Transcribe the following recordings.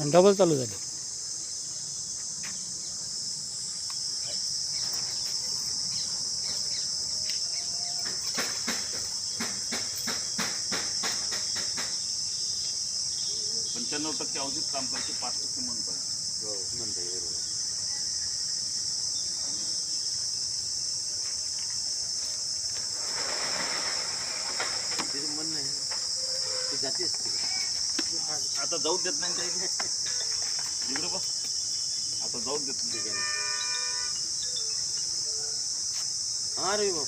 आणि डबल चालू झाली. पंच्याण्णव टक्के अवधीत काम करते पाच टक्के मन पाहिजे. हो म्हणणं आहे ते जातेच तिकडे. आता जाऊ देत नाही त्या इकडे बघ. आता जाऊ देत नाही काय हा रे बाप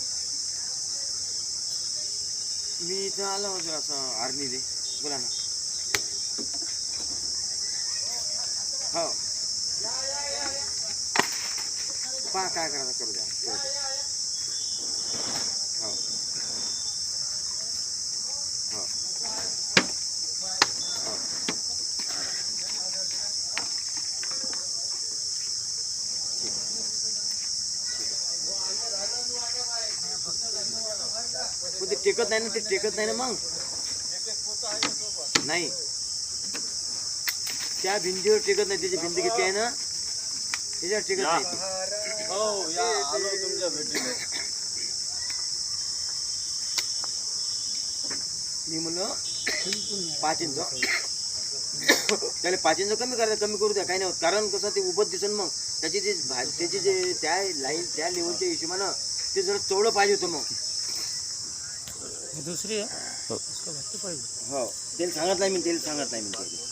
मी इथं आलो होतो असं आर्मीले. बोला ना. हो. पहा काय करायचं करू द्या पण ते टेकत नाही ना ते टेकत नाही ना मग. नाही. त्या भिंतीवर टेकत नाही त्याची भिंती किती आहे ना? त्याच्यावर टेकत नाही. हो या. आलो तुमच्या भेटीला. मी म्हणलं पाच इंच त्याला पाच इंच कमी करा कमी करू द्या काही नाही होत. कारण कसं ते उभत दिसन मग. त्याची जे त्याची जे त्या लाईन त्या लेवलच्या हिशोबानं ते जरा चवळं पाहिजे होतं मग. दुसरी आहे. पाहिजे. हो. त्याला सांगत नाही मी त्याला सांगत नाही मी.